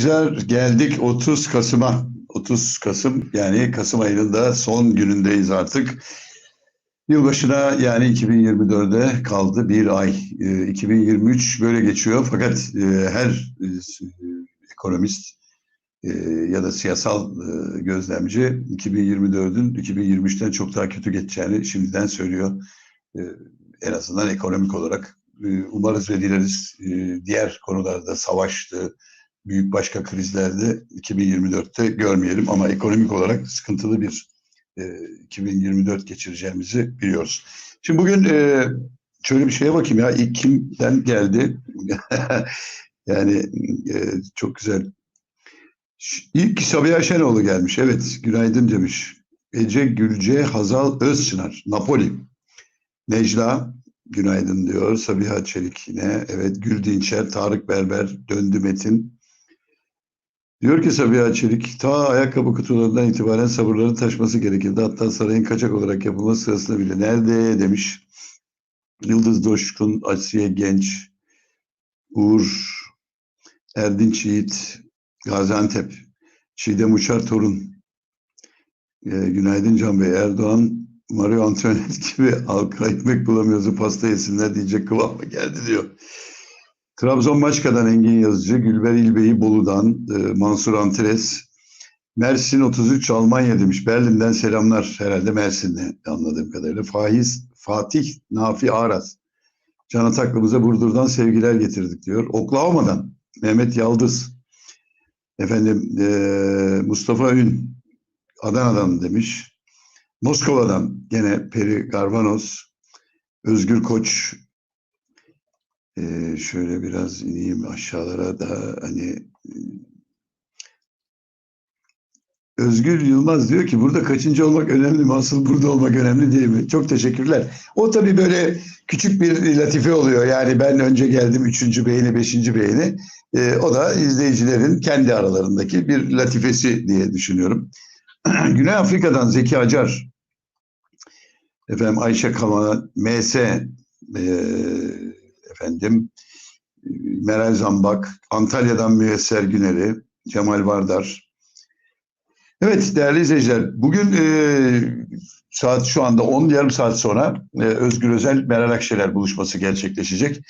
seyirciler geldik 30 Kasım'a. 30 Kasım yani Kasım ayının da son günündeyiz artık. Yılbaşına yani 2024'de kaldı bir ay. E, 2023 böyle geçiyor fakat e, her e, ekonomist e, ya da siyasal gözlemci 2024'ün 2023'ten çok daha kötü geçeceğini şimdiden söylüyor. En azından ekonomik olarak. Umarız ve dileriz diğer konularda savaştı, büyük başka krizlerde 2024'te görmeyelim ama ekonomik olarak sıkıntılı bir e, 2024 geçireceğimizi biliyoruz. Şimdi bugün e, şöyle bir şeye bakayım ya ilk kimden geldi? yani e, çok güzel. İlk Sabiha Şenoğlu gelmiş. Evet, günaydın demiş. Ece Gülce Hazal Özçınar, Napoli. Necla, günaydın diyor. Sabiha Çelik yine. Evet, Gül Dinçer, Tarık Berber, Döndü Metin. Diyor ki Sabiha Çelik, ta ayakkabı kutularından itibaren sabırların taşması gerekirdi. Hatta sarayın kaçak olarak yapılması sırasında bile. Nerede demiş. Yıldız Doşkun, Asiye Genç, Uğur, Erdinç Yiğit, Gaziantep, Çiğdem Uçar Torun, e, Günaydın Can Bey, Erdoğan, Mario Antoinette gibi halka ekmek bulamıyorsa pasta yesinler diyecek kıvama geldi diyor. Trabzon Başka'dan Engin Yazıcı, Gülber İlbey'i Bolu'dan, e, Mansur Antres, Mersin 33 Almanya demiş. Berlin'den selamlar herhalde Mersin'de anladığım kadarıyla. Faiz Fatih Nafi Aras. Can Ataklımıza Burdur'dan sevgiler getirdik diyor. Oklahoma'dan Mehmet Yaldız. Efendim e, Mustafa Ün Adana'dan demiş. Moskova'dan gene Peri Garbanos. Özgür Koç şöyle biraz ineyim aşağılara da hani Özgür Yılmaz diyor ki burada kaçıncı olmak önemli mi? Asıl burada olmak önemli değil mi? Çok teşekkürler. O tabii böyle küçük bir latife oluyor. Yani ben önce geldim üçüncü beğeni, beşinci beğeni. Ee, o da izleyicilerin kendi aralarındaki bir latifesi diye düşünüyorum. Güney Afrika'dan Zeki Acar, efendim Ayşe Kama, MS, e, efendim Meral Zambak, Antalya'dan Müyesser Güneri, Cemal Vardar. Evet değerli izleyiciler, bugün e, saat şu anda 10 yarım saat sonra e, Özgür Özel Meral Akşener buluşması gerçekleşecek.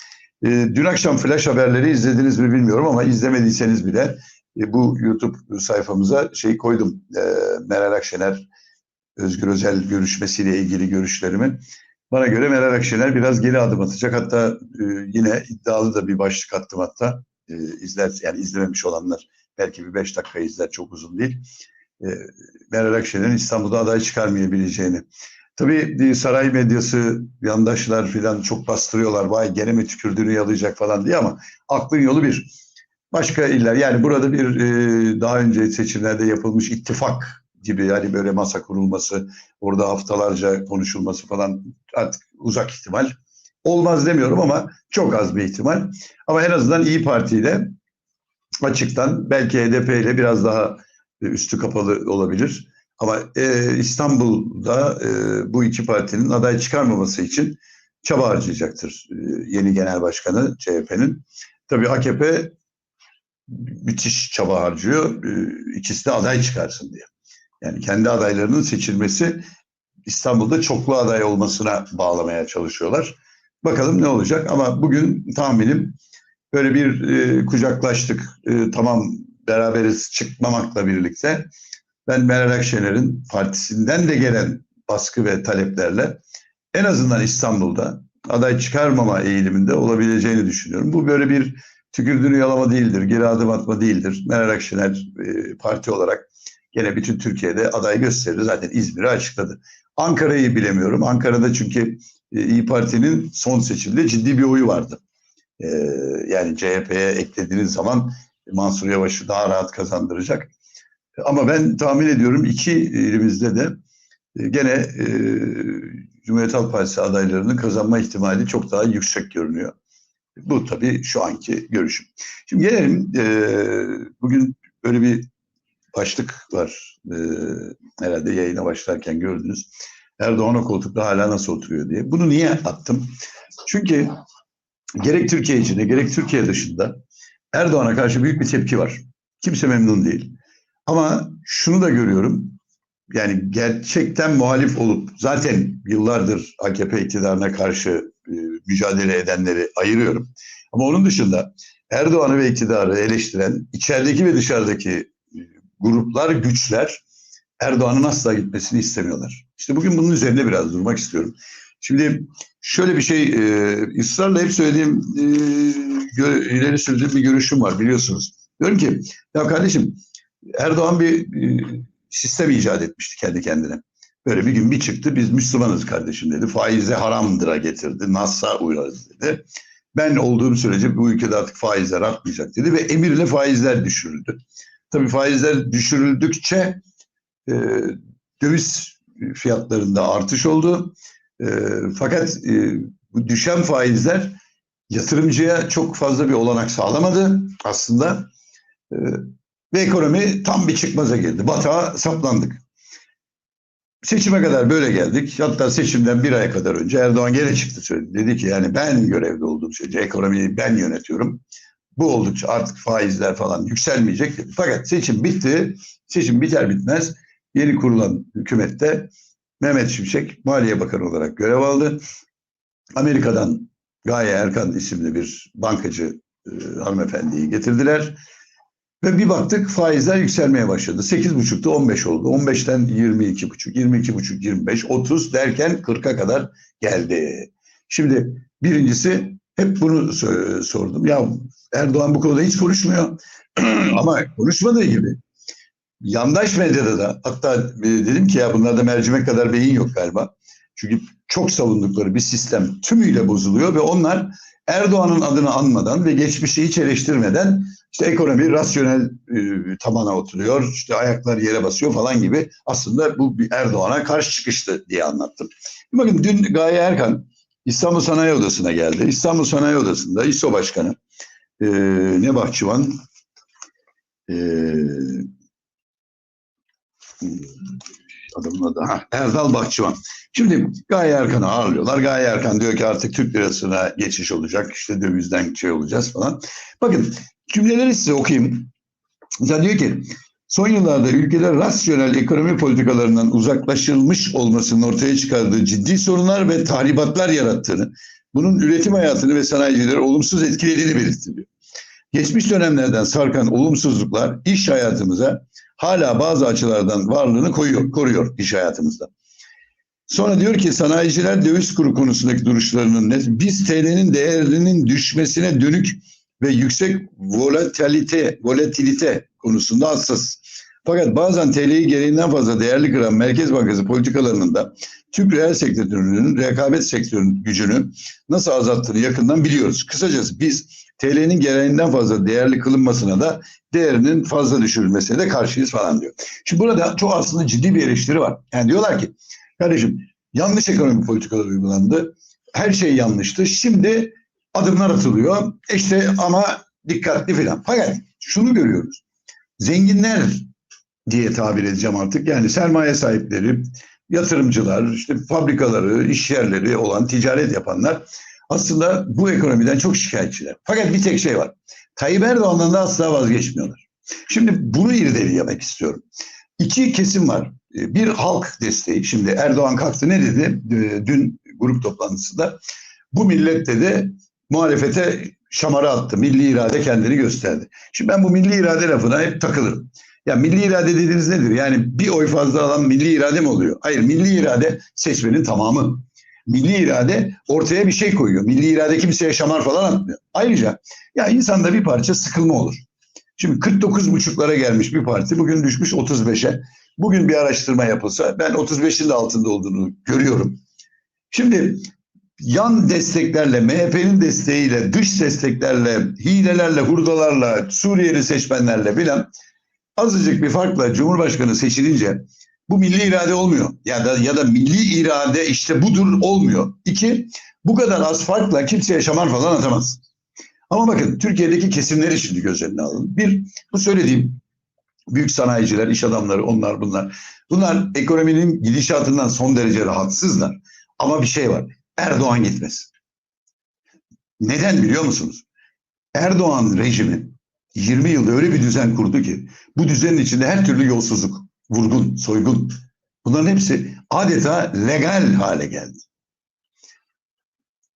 E, dün akşam flash haberleri izlediniz mi bilmiyorum ama izlemediyseniz bile e, bu YouTube sayfamıza şey koydum. E, Meral Akşener Özgür Özel görüşmesiyle ilgili görüşlerimi. Bana göre Meral Akşener biraz geri adım atacak. Hatta e, yine iddialı da bir başlık attım hatta. E, izler yani izlememiş olanlar belki bir beş dakika izler çok uzun değil. E, Meral Akşener'in İstanbul'da aday çıkarmayabileceğini. Tabii e, saray medyası, yandaşlar filan çok bastırıyorlar. Vay gene mi tükürdüğünü yalayacak falan diye ama aklın yolu bir. Başka iller yani burada bir e, daha önce seçimlerde yapılmış ittifak gibi yani böyle masa kurulması, orada haftalarca konuşulması falan artık uzak ihtimal. Olmaz demiyorum ama çok az bir ihtimal. Ama en azından İyi Parti ile açıktan belki HDP ile biraz daha üstü kapalı olabilir. Ama e, İstanbul'da e, bu iki partinin aday çıkarmaması için çaba harcayacaktır e, yeni genel başkanı CHP'nin. Tabii AKP müthiş çaba harcıyor. E, ikisi de aday çıkarsın diye. Yani kendi adaylarının seçilmesi İstanbul'da çoklu aday olmasına bağlamaya çalışıyorlar. Bakalım ne olacak ama bugün tahminim böyle bir e, kucaklaştık. E, tamam beraberiz çıkmamakla birlikte ben Meral Akşener'in partisinden de gelen baskı ve taleplerle en azından İstanbul'da aday çıkarmama eğiliminde olabileceğini düşünüyorum. Bu böyle bir tükürdüğünü yalama değildir, geri adım atma değildir. Meral Akşener e, parti olarak Gene bütün Türkiye'de aday gösterir. Zaten İzmir'i açıkladı. Ankara'yı bilemiyorum. Ankara'da çünkü e, İyi Parti'nin son seçimde ciddi bir oyu vardı. E, yani CHP'ye eklediğiniz zaman Mansur Yavaş'ı daha rahat kazandıracak. Ama ben tahmin ediyorum iki ilimizde de e, gene Cumhuriyet Halk Partisi adaylarının kazanma ihtimali çok daha yüksek görünüyor. Bu tabii şu anki görüşüm. Şimdi gelelim bugün böyle bir başlık var. E, herhalde yayına başlarken gördünüz. Erdoğan o koltukta hala nasıl oturuyor diye. Bunu niye attım? Çünkü gerek Türkiye içinde gerek Türkiye dışında Erdoğan'a karşı büyük bir tepki var. Kimse memnun değil. Ama şunu da görüyorum. Yani gerçekten muhalif olup zaten yıllardır AKP iktidarına karşı e, mücadele edenleri ayırıyorum. Ama onun dışında Erdoğan'ı ve iktidarı eleştiren içerideki ve dışarıdaki gruplar, güçler Erdoğan'ın asla gitmesini istemiyorlar. İşte bugün bunun üzerinde biraz durmak istiyorum. Şimdi şöyle bir şey e, ısrarla hep söylediğim e, gö- ileri sürdüğüm bir görüşüm var biliyorsunuz. Diyorum ki ya kardeşim Erdoğan bir e, sistem icat etmişti kendi kendine. Böyle bir gün bir çıktı biz Müslümanız kardeşim dedi. Faize haramdıra getirdi. Nas'a uyarız dedi. Ben olduğum sürece bu ülkede artık faizler artmayacak dedi ve emirle faizler düşürüldü. Tabii faizler düşürüldükçe e, döviz fiyatlarında artış oldu. E, fakat e, bu düşen faizler yatırımcıya çok fazla bir olanak sağlamadı aslında. E, ve ekonomi tam bir çıkmaza girdi. Batağa saplandık. Seçime kadar böyle geldik. Hatta seçimden bir ay kadar önce Erdoğan gene çıktı söyledi. Dedi ki yani ben görevde olduğum sürece ekonomiyi ben yönetiyorum. Bu oldukça artık faizler falan yükselmeyecek. Fakat seçim bitti. Seçim biter bitmez yeni kurulan hükümette Mehmet Şimşek Maliye Bakanı olarak görev aldı. Amerika'dan Gaye Erkan isimli bir bankacı e, hanımefendiyi getirdiler. Ve bir baktık faizler yükselmeye başladı. 8,5'tu 15 oldu. 15'ten 22,5, 22,5, 25, 30 derken 40'a kadar geldi. Şimdi birincisi hep bunu sordum. Ya Erdoğan bu konuda hiç konuşmuyor. Ama konuşmadığı gibi yandaş medyada da hatta e, dedim ki ya bunlarda mercimek kadar beyin yok galiba. Çünkü çok savundukları bir sistem tümüyle bozuluyor ve onlar Erdoğan'ın adını anmadan ve geçmişi hiç eleştirmeden işte ekonomi rasyonel e, tabana oturuyor, işte ayaklar yere basıyor falan gibi aslında bu Erdoğan'a karşı çıkıştı diye anlattım. Bakın dün Gaye Erkan İstanbul Sanayi Odası'na geldi. İstanbul Sanayi Odası'nda İSO Başkanı e, ne bahçıvan e, adamın adı ha, Erdal Bahçıvan. Şimdi Gaye Erkan'ı ağırlıyorlar. Gaye Erkan diyor ki artık Türk lirasına geçiş olacak. İşte dövizden şey olacağız falan. Bakın cümleleri size okuyayım. Mesela diyor ki son yıllarda ülkede rasyonel ekonomi politikalarından uzaklaşılmış olmasının ortaya çıkardığı ciddi sorunlar ve tahribatlar yarattığını, bunun üretim hayatını ve sanayicileri olumsuz etkilediğini belirtiliyor. Geçmiş dönemlerden sarkan olumsuzluklar iş hayatımıza hala bazı açılardan varlığını koyuyor, koruyor iş hayatımızda. Sonra diyor ki sanayiciler döviz kuru konusundaki duruşlarının net. Biz TL'nin değerinin düşmesine dönük ve yüksek volatilite, volatilite konusunda hassas. Fakat bazen TL'yi gereğinden fazla değerli kıran Merkez Bankası politikalarının da Türk reel sektörünün rekabet sektörünün gücünü nasıl azalttığını yakından biliyoruz. Kısacası biz TL'nin gereğinden fazla değerli kılınmasına da değerinin fazla düşürülmesine de karşıyız falan diyor. Şimdi burada çok aslında ciddi bir eleştiri var. Yani diyorlar ki kardeşim yanlış ekonomi politikaları uygulandı. Her şey yanlıştı. Şimdi adımlar atılıyor. İşte ama dikkatli filan. Fakat şunu görüyoruz. Zenginler diye tabir edeceğim artık. Yani sermaye sahipleri, yatırımcılar, işte fabrikaları, iş yerleri olan ticaret yapanlar aslında bu ekonomiden çok şikayetçiler. Fakat bir tek şey var. Tayyip Erdoğan'dan da asla vazgeçmiyorlar. Şimdi bunu irdeleyemek istiyorum. İki kesim var. Bir halk desteği. Şimdi Erdoğan kalktı ne dedi? Dün grup toplantısında. Bu millet dedi muhalefete şamara attı. Milli irade kendini gösterdi. Şimdi ben bu milli irade lafına hep takılırım. Ya milli irade dediğiniz nedir? Yani bir oy fazla alan milli irade mi oluyor? Hayır milli irade seçmenin tamamı. Milli irade ortaya bir şey koyuyor. Milli irade kimseye şamar falan atmıyor. Ayrıca ya insanda bir parça sıkılma olur. Şimdi 49 buçuklara gelmiş bir parti bugün düşmüş 35'e. Bugün bir araştırma yapılsa ben 35'in de altında olduğunu görüyorum. Şimdi yan desteklerle, MHP'nin desteğiyle, dış desteklerle, hilelerle, hurdalarla, Suriyeli seçmenlerle bilen azıcık bir farkla Cumhurbaşkanı seçilince bu milli irade olmuyor. Ya da ya da milli irade işte budur olmuyor. İki, bu kadar az farkla kimse yaşamar falan atamaz. Ama bakın Türkiye'deki kesimleri şimdi göz önüne alın. Bir, bu söylediğim büyük sanayiciler, iş adamları, onlar bunlar. Bunlar ekonominin gidişatından son derece rahatsızlar. Ama bir şey var. Erdoğan gitmez. Neden biliyor musunuz? Erdoğan rejimi 20 yılda öyle bir düzen kurdu ki bu düzenin içinde her türlü yolsuzluk, vurgun, soygun bunların hepsi adeta legal hale geldi.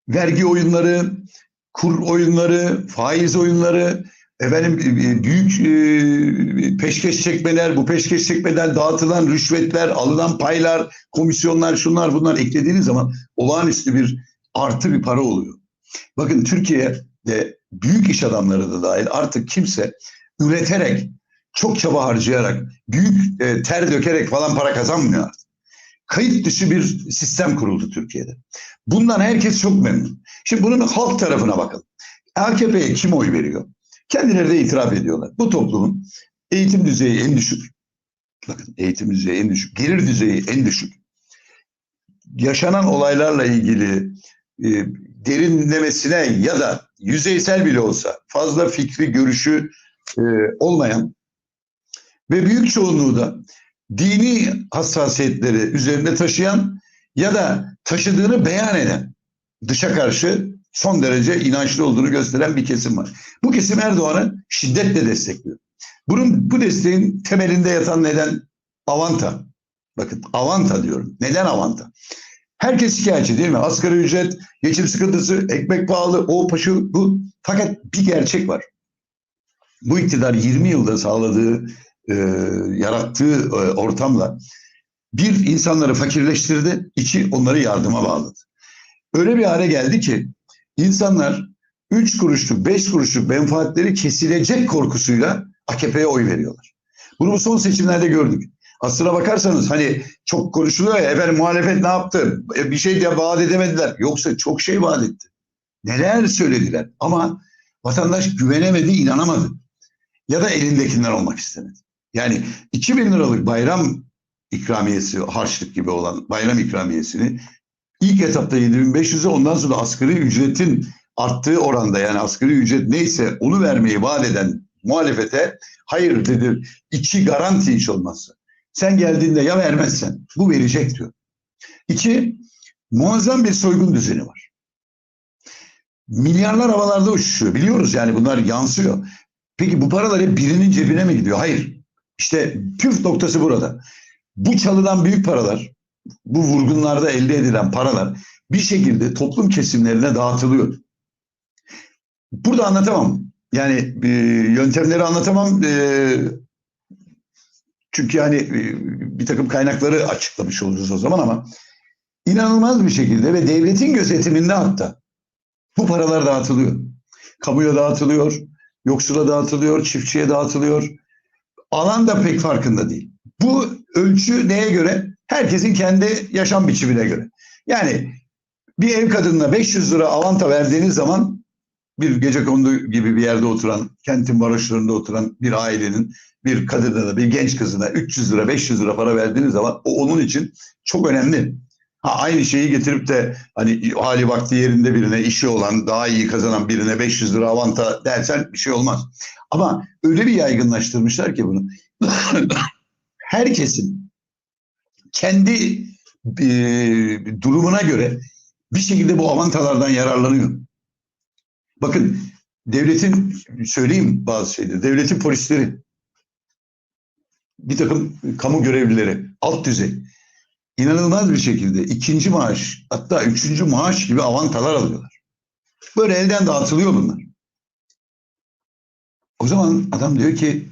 Vergi oyunları, kur oyunları, faiz oyunları, efendim e, büyük e, peşkeş çekmeler, bu peşkeş çekmeden dağıtılan rüşvetler, alınan paylar, komisyonlar, şunlar bunlar eklediğiniz zaman olağanüstü bir artı bir para oluyor. Bakın Türkiye'de büyük iş adamları da dahil artık kimse üreterek, çok çaba harcayarak, büyük e, ter dökerek falan para kazanmıyor artık. Kayıt dışı bir sistem kuruldu Türkiye'de. Bundan herkes çok memnun. Şimdi bunun halk tarafına bakın. AKP'ye kim oy veriyor? Kendileri de itiraf ediyorlar. Bu toplumun eğitim düzeyi en düşük. Bakın eğitim düzeyi en düşük. Gelir düzeyi en düşük. Yaşanan olaylarla ilgili e, derinlemesine ya da yüzeysel bile olsa fazla fikri görüşü e, olmayan ve büyük çoğunluğu da dini hassasiyetleri üzerinde taşıyan ya da taşıdığını beyan eden dışa karşı son derece inançlı olduğunu gösteren bir kesim var. Bu kesim Erdoğan'ı şiddetle destekliyor. Bunun bu desteğin temelinde yatan neden Avanta. Bakın Avanta diyorum. Neden Avanta? Herkes şikayetçi değil mi? Asgari ücret, geçim sıkıntısı, ekmek pahalı, o paşu bu. Fakat bir gerçek var. Bu iktidar 20 yılda sağladığı, e, yarattığı e, ortamla bir insanları fakirleştirdi, iki onları yardıma bağladı. Öyle bir hale geldi ki insanlar 3 kuruşluk, 5 kuruşluk menfaatleri kesilecek korkusuyla AKP'ye oy veriyorlar. Bunu bu son seçimlerde gördük. Aslına bakarsanız hani çok konuşuluyor ya efendim muhalefet ne yaptı? E, Bir şey diye vaat edemediler. Yoksa çok şey vaat etti. Neler söylediler ama vatandaş güvenemedi, inanamadı. Ya da elindekinden olmak istemedi. Yani 2000 liralık bayram ikramiyesi, harçlık gibi olan bayram ikramiyesini ilk etapta 7500'e ondan sonra asgari ücretin arttığı oranda yani asgari ücret neyse onu vermeyi vaat eden muhalefete hayır dedi iki garanti hiç olmazsa. Sen geldiğinde ya vermezsen bu verecek diyor. İki muazzam bir soygun düzeni var. Milyarlar havalarda uçuşuyor. Biliyoruz yani bunlar yansıyor. Peki bu paralar hep birinin cebine mi gidiyor? Hayır. İşte püf noktası burada. Bu çalınan büyük paralar, bu vurgunlarda elde edilen paralar bir şekilde toplum kesimlerine dağıtılıyor. Burada anlatamam. Yani e, yöntemleri anlatamam. E, çünkü yani e, bir takım kaynakları açıklamış oluruz o zaman ama inanılmaz bir şekilde ve devletin gözetiminde hatta bu paralar dağıtılıyor. Kamuya dağıtılıyor, yoksula dağıtılıyor, çiftçiye dağıtılıyor. Alan da pek farkında değil. Bu ölçü neye göre? Herkesin kendi yaşam biçimine göre. Yani bir ev kadınına 500 lira avanta verdiğiniz zaman bir gece kondu gibi bir yerde oturan, kentin baroşlarında oturan bir ailenin bir kadına, bir genç kızına 300 lira, 500 lira para verdiğiniz zaman o onun için çok önemli. Ha, aynı şeyi getirip de hani hali vakti yerinde birine işi olan, daha iyi kazanan birine 500 lira avanta dersen bir şey olmaz. Ama öyle bir yaygınlaştırmışlar ki bunu. Herkesin kendi e, durumuna göre bir şekilde bu avantalardan yararlanıyor. Bakın devletin söyleyeyim bazı şeyleri. Devletin polisleri bir takım kamu görevlileri alt düzey inanılmaz bir şekilde ikinci maaş hatta üçüncü maaş gibi avantalar alıyorlar. Böyle elden dağıtılıyor bunlar. O zaman adam diyor ki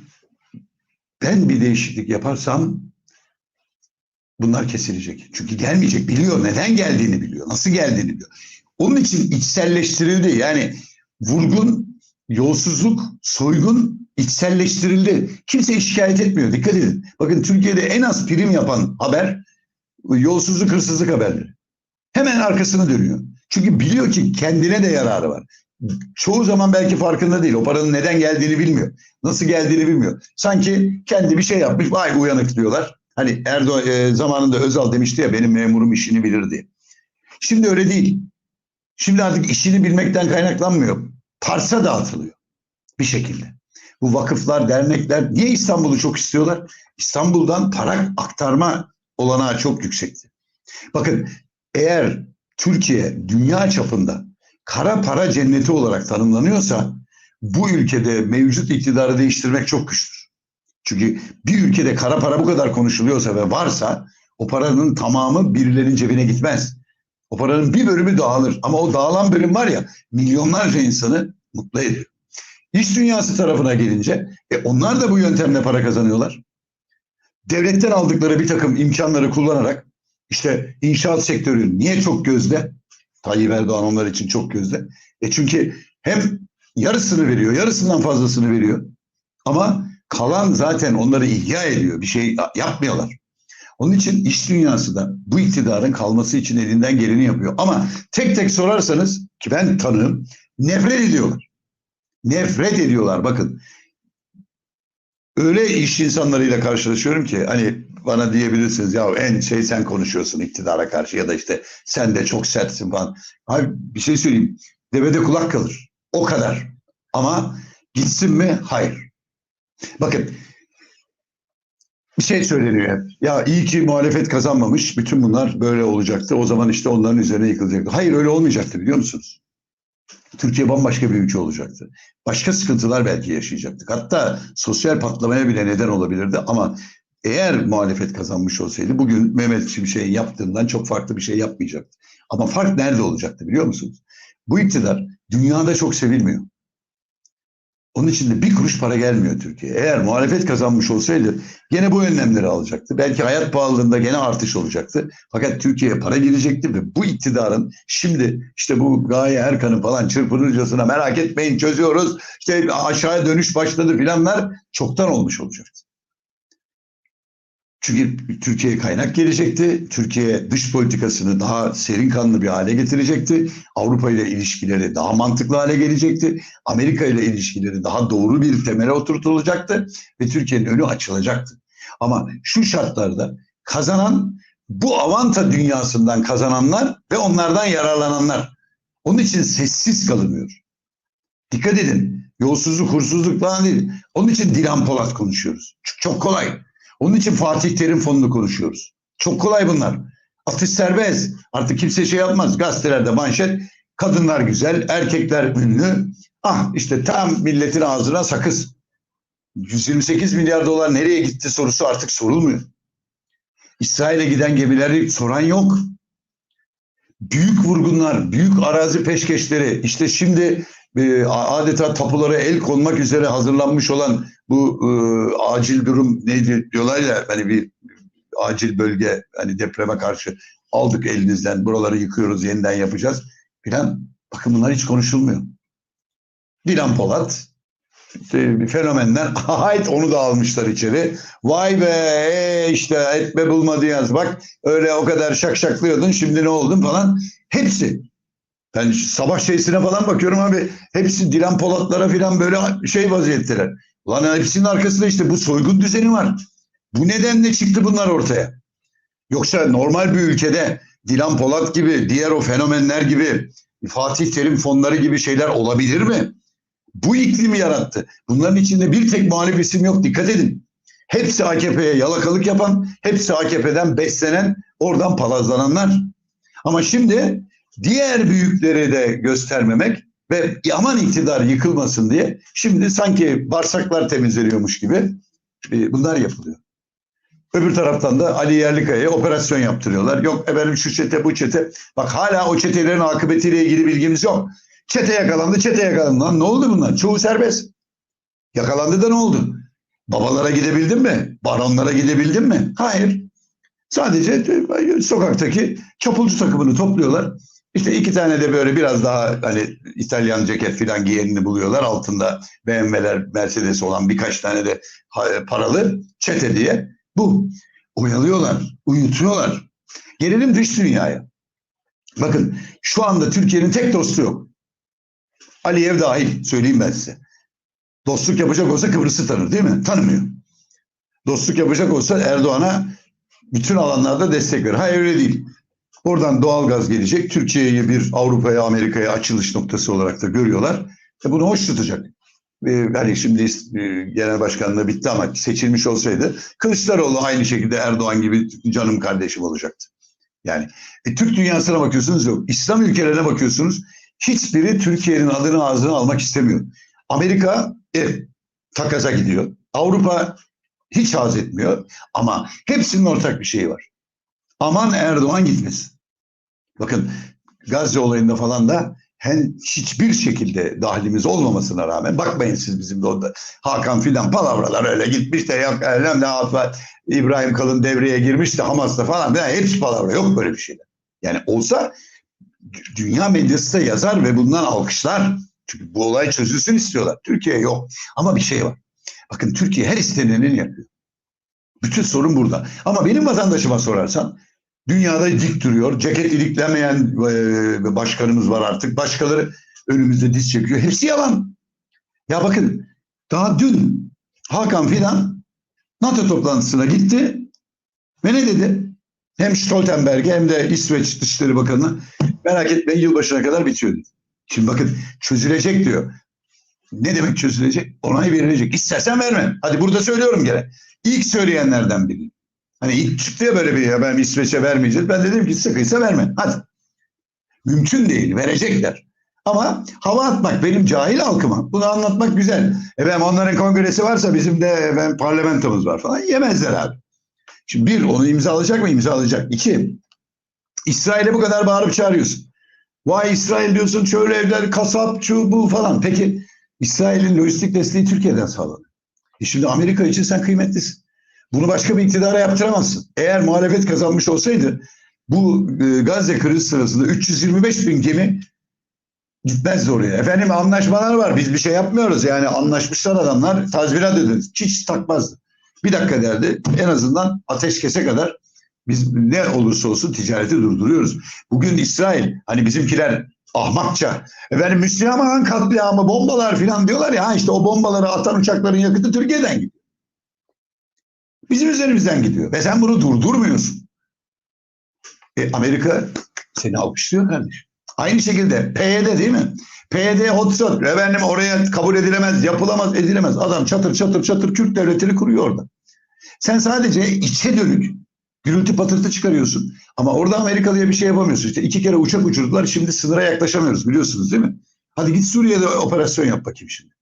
ben bir değişiklik yaparsam bunlar kesilecek. Çünkü gelmeyecek biliyor neden geldiğini biliyor nasıl geldiğini biliyor. Onun için içselleştirildi yani vurgun, yolsuzluk, soygun içselleştirildi. Kimse şikayet etmiyor. Dikkat edin. Bakın Türkiye'de en az prim yapan haber yolsuzluk, hırsızlık haberleri. Hemen arkasını dönüyor. Çünkü biliyor ki kendine de yararı var. Çoğu zaman belki farkında değil. O paranın neden geldiğini bilmiyor. Nasıl geldiğini bilmiyor. Sanki kendi bir şey yapmış. Vay uyanık diyorlar. Hani Erdoğan e, zamanında Özal demişti ya benim memurum işini bilir diye. Şimdi öyle değil. Şimdi artık işini bilmekten kaynaklanmıyor. Parça dağıtılıyor bir şekilde. Bu vakıflar, dernekler niye İstanbul'u çok istiyorlar? İstanbul'dan para aktarma olanağı çok yüksekti. Bakın eğer Türkiye dünya çapında kara para cenneti olarak tanımlanıyorsa bu ülkede mevcut iktidarı değiştirmek çok güçtür. Çünkü bir ülkede kara para bu kadar konuşuluyorsa ve varsa o paranın tamamı birilerinin cebine gitmez. O paranın bir bölümü dağılır. Ama o dağılan bölüm var ya milyonlarca insanı mutlu ediyor. İş dünyası tarafına gelince e, onlar da bu yöntemle para kazanıyorlar. Devletten aldıkları bir takım imkanları kullanarak işte inşaat sektörü niye çok gözde? Tayyip Erdoğan onlar için çok gözde. E çünkü hem yarısını veriyor, yarısından fazlasını veriyor. Ama kalan zaten onları ihya ediyor. Bir şey yapmıyorlar. Onun için iş dünyası da bu iktidarın kalması için elinden geleni yapıyor. Ama tek tek sorarsanız ki ben tanığım nefret ediyorlar. Nefret ediyorlar bakın. Öyle iş insanlarıyla karşılaşıyorum ki hani bana diyebilirsiniz ya en şey sen konuşuyorsun iktidara karşı ya da işte sen de çok sertsin falan. Abi bir şey söyleyeyim. Devede kulak kalır. O kadar. Ama gitsin mi? Hayır. Bakın bir şey söyleniyor hep. Ya iyi ki muhalefet kazanmamış. Bütün bunlar böyle olacaktı. O zaman işte onların üzerine yıkılacaktı. Hayır öyle olmayacaktı biliyor musunuz? Türkiye bambaşka bir ülke olacaktı. Başka sıkıntılar belki yaşayacaktık. Hatta sosyal patlamaya bile neden olabilirdi ama eğer muhalefet kazanmış olsaydı bugün Mehmet Şimşek'in yaptığından çok farklı bir şey yapmayacaktı. Ama fark nerede olacaktı biliyor musunuz? Bu iktidar dünyada çok sevilmiyor. Onun için de bir kuruş para gelmiyor Türkiye. Eğer muhalefet kazanmış olsaydı gene bu önlemleri alacaktı. Belki hayat pahalılığında gene artış olacaktı. Fakat Türkiye'ye para girecekti ve bu iktidarın şimdi işte bu Gaye Erkan'ın falan çırpınırcasına merak etmeyin çözüyoruz. İşte aşağıya dönüş başladı filanlar çoktan olmuş olacaktı. Çünkü Türkiye kaynak gelecekti. Türkiye dış politikasını daha serin kanlı bir hale getirecekti. Avrupa ile ilişkileri daha mantıklı hale gelecekti. Amerika ile ilişkileri daha doğru bir temele oturtulacaktı ve Türkiye'nin önü açılacaktı. Ama şu şartlarda kazanan bu avanta dünyasından kazananlar ve onlardan yararlananlar. Onun için sessiz kalınıyor. Dikkat edin. Yolsuzluk, hursuzluk falan değil. Onun için Dilan Polat konuşuyoruz. Çok kolay. Onun için Fatih Terim fonunu konuşuyoruz. Çok kolay bunlar. Atış serbest. Artık kimse şey yapmaz. Gazetelerde manşet. Kadınlar güzel, erkekler ünlü. Ah işte tam milletin ağzına sakız. 128 milyar dolar nereye gitti sorusu artık sorulmuyor. İsrail'e giden gemileri soran yok. Büyük vurgunlar, büyük arazi peşkeşleri, işte şimdi e, adeta tapulara el konmak üzere hazırlanmış olan bu e, acil durum neydi diyorlar ya hani bir acil bölge hani depreme karşı aldık elinizden buraları yıkıyoruz yeniden yapacağız filan bakın bunlar hiç konuşulmuyor. Dilan Polat işte fenomenler ait onu da almışlar içeri. Vay be işte etme bulmadı yaz bak öyle o kadar şakşaklıyordun şimdi ne oldun falan. Hepsi ben sabah şeysine falan bakıyorum abi. Hepsi Dilan Polatlara falan böyle şey vaziyetteler. Ulan hepsinin arkasında işte bu soygun düzeni var. Bu nedenle çıktı bunlar ortaya. Yoksa normal bir ülkede Dilan Polat gibi, diğer o fenomenler gibi, Fatih Terim fonları gibi şeyler olabilir mi? Bu iklimi yarattı. Bunların içinde bir tek muhalif isim yok. Dikkat edin. Hepsi AKP'ye yalakalık yapan, hepsi AKP'den beslenen, oradan palazlananlar. Ama şimdi diğer büyükleri de göstermemek ve aman iktidar yıkılmasın diye şimdi sanki bağırsaklar temizleniyormuş gibi e, bunlar yapılıyor. Öbür taraftan da Ali Yerlikaya'ya operasyon yaptırıyorlar. Yok efendim şu çete bu çete. Bak hala o çetelerin akıbetiyle ilgili bilgimiz yok. Çete yakalandı, çete yakalandı. Lan ne oldu bunlar? Çoğu serbest. Yakalandı da ne oldu? Babalara gidebildin mi? Baronlara gidebildin mi? Hayır. Sadece e, sokaktaki çapulcu takımını topluyorlar. İşte iki tane de böyle biraz daha hani İtalyan ceket falan giyenini buluyorlar. Altında BMW'ler, Mercedes olan birkaç tane de paralı çete diye. Bu. Oyalıyorlar, uyutuyorlar. Gelelim dış dünyaya. Bakın şu anda Türkiye'nin tek dostu yok. Aliyev dahil söyleyeyim ben size. Dostluk yapacak olsa Kıbrıs'ı tanır değil mi? Tanımıyor. Dostluk yapacak olsa Erdoğan'a bütün alanlarda destek verir. Hayır öyle değil. Oradan doğal gaz gelecek. Türkiye'yi bir Avrupa'ya, Amerika'ya açılış noktası olarak da görüyorlar. E bunu hoş tutacak. E, hani şimdi e, genel başkanlığı bitti ama seçilmiş olsaydı Kılıçdaroğlu aynı şekilde Erdoğan gibi canım kardeşim olacaktı. Yani e, Türk dünyasına bakıyorsunuz yok. İslam ülkelerine bakıyorsunuz hiçbiri Türkiye'nin adını ağzına almak istemiyor. Amerika e, takaza gidiyor. Avrupa hiç haz etmiyor. Ama hepsinin ortak bir şeyi var. Aman Erdoğan gitmesin. Bakın Gazze olayında falan da hem hiçbir şekilde dahilimiz olmamasına rağmen bakmayın siz bizim de orada Hakan filan palavralar öyle gitmiş de yok elem de İbrahim Kalın devreye girmiş de Hamas'ta falan da hepsi palavra yok böyle bir şeyler. Yani olsa dü- dünya medyası da yazar ve bundan alkışlar. Çünkü bu olay çözülsün istiyorlar. Türkiye yok. Ama bir şey var. Bakın Türkiye her istenenini yapıyor. Bütün sorun burada. Ama benim vatandaşıma sorarsan dünyada dik duruyor. Ceket iliklemeyen e, başkanımız var artık. Başkaları önümüzde diz çekiyor. Hepsi yalan. Ya bakın daha dün Hakan Fidan NATO toplantısına gitti ve ne dedi? Hem Stoltenberg'e hem de İsveç Dışişleri Bakanı'na merak etmeyin yılbaşına kadar bitiyor. Şimdi bakın çözülecek diyor. Ne demek çözülecek? Onay verilecek. İstersen verme. Hadi burada söylüyorum gene. İlk söyleyenlerden biri. Hani ilk çıktı ya böyle bir ya ben İsveç'e vermeyeceğiz. Ben dedim ki sıkıysa verme. Hadi. Mümkün değil. Verecekler. Ama hava atmak benim cahil halkıma. Bunu anlatmak güzel. Efendim onların kongresi varsa bizim de efendim parlamentomuz var falan. Yemezler abi. Şimdi bir onu imzalayacak mı? İmzalayacak. İki İsrail'e bu kadar bağırıp çağırıyorsun. Vay İsrail diyorsun şöyle evler kasap şu bu falan. Peki İsrail'in lojistik desteği Türkiye'den sağlanıyor. E şimdi Amerika için sen kıymetlisin. Bunu başka bir iktidara yaptıramazsın. Eğer muhalefet kazanmış olsaydı bu e, Gazze krizi sırasında 325 bin gemi gitmezdi oraya. Efendim anlaşmalar var. Biz bir şey yapmıyoruz. Yani anlaşmışlar adamlar. Tazminat öderiz. Hiç takmazdı. Bir dakika derdi. En azından ateşkese kadar biz ne olursa olsun ticareti durduruyoruz. Bugün İsrail hani bizimkiler ahmakça efendim Müslüman katliamı bombalar filan diyorlar ya işte o bombaları atan uçakların yakıtı Türkiye'den gidiyor. Bizim üzerimizden gidiyor ve sen bunu durdurmuyorsun. E, Amerika seni alkışlıyor kardeşim. Aynı şekilde PYD değil mi? PYD hotshot. Efendim oraya kabul edilemez, yapılamaz, edilemez. Adam çatır çatır çatır Kürt devletini kuruyor orada. Sen sadece içe dönük gürültü patırtı çıkarıyorsun. Ama orada Amerikalıya bir şey yapamıyorsun. İşte iki kere uçak uçurdular. Şimdi sınıra yaklaşamıyoruz biliyorsunuz değil mi? Hadi git Suriye'de operasyon yap bakayım şimdi.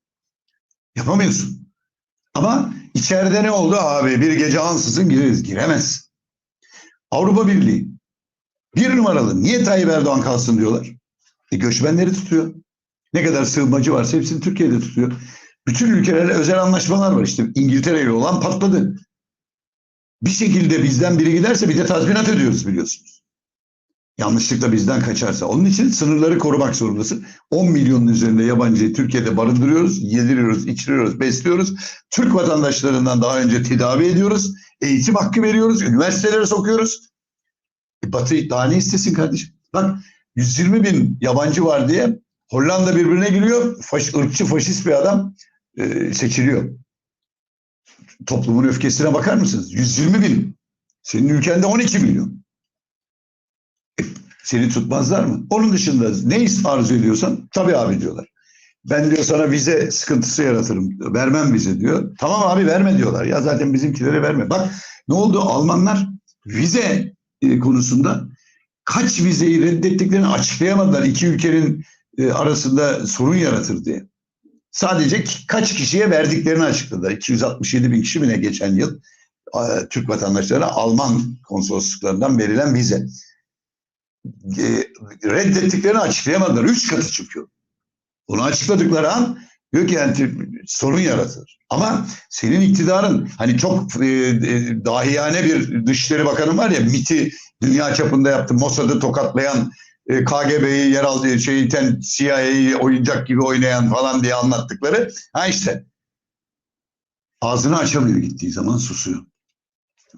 Yapamıyorsun. Ama içeride ne oldu abi? Bir gece ansızın gireriz. Giremez. Avrupa Birliği. Bir numaralı. Niye Tayyip Erdoğan kalsın diyorlar. E göçmenleri tutuyor. Ne kadar sığınmacı varsa hepsini Türkiye'de tutuyor. Bütün ülkelerle özel anlaşmalar var. İşte İngiltere ile olan patladı. Bir şekilde bizden biri giderse bir de tazminat ödüyoruz biliyorsunuz. Yanlışlıkla bizden kaçarsa. Onun için sınırları korumak zorundasın. 10 milyonun üzerinde yabancıyı Türkiye'de barındırıyoruz, yediriyoruz, içiriyoruz, besliyoruz. Türk vatandaşlarından daha önce tedavi ediyoruz. Eğitim hakkı veriyoruz, üniversitelere sokuyoruz. E Batı daha ne istesin kardeşim? Bak 120 bin yabancı var diye Hollanda birbirine giriyor. Faş, ırkçı, faşist bir adam e, seçiliyor. Toplumun öfkesine bakar mısınız? 120 bin. Senin ülkende 12 milyon. Seni tutmazlar mı? Onun dışında ne arzu ediyorsan tabii abi diyorlar. Ben diyor sana vize sıkıntısı yaratırım. Vermem vize diyor. Tamam abi verme diyorlar. Ya zaten bizimkilere verme. Bak ne oldu? Almanlar vize e, konusunda kaç vizeyi reddettiklerini açıklayamadılar. İki ülkenin e, arasında sorun yaratır diye. Sadece kaç kişiye verdiklerini açıkladılar. 267 bin kişi mi ne geçen yıl Türk vatandaşlarına Alman konsolosluklarından verilen vize. E, reddettiklerini açıklayamadılar. Üç katı çıkıyor. Bunu açıkladıkları an diyor ki yani sorun yaratır. Ama senin iktidarın hani çok e, e, dahiyane bir Dışişleri Bakanı var ya MIT'i dünya çapında yaptı. Mossad'ı tokatlayan e, KGB'yi yer aldığı şeyten CIA'yı oyuncak gibi oynayan falan diye anlattıkları. Ha işte ağzını açamıyor gittiği zaman susuyor.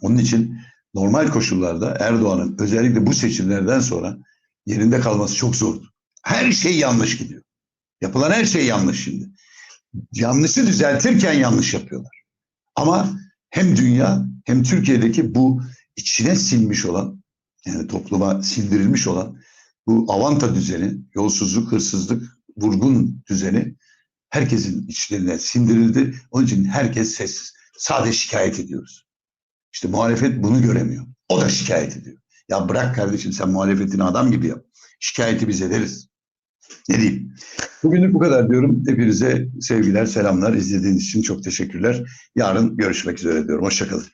Onun için normal koşullarda Erdoğan'ın özellikle bu seçimlerden sonra yerinde kalması çok zordu. Her şey yanlış gidiyor. Yapılan her şey yanlış şimdi. Yanlışı düzeltirken yanlış yapıyorlar. Ama hem dünya hem Türkiye'deki bu içine sinmiş olan yani topluma sindirilmiş olan bu avanta düzeni, yolsuzluk, hırsızlık, vurgun düzeni herkesin içlerine sindirildi. Onun için herkes sessiz. Sadece şikayet ediyoruz. İşte muhalefet bunu göremiyor. O da şikayet ediyor. Ya bırak kardeşim sen muhalefetini adam gibi yap. Şikayeti biz ederiz. Ne diyeyim? Bugünlük bu kadar diyorum. Hepinize sevgiler, selamlar. İzlediğiniz için çok teşekkürler. Yarın görüşmek üzere diyorum. Hoşçakalın.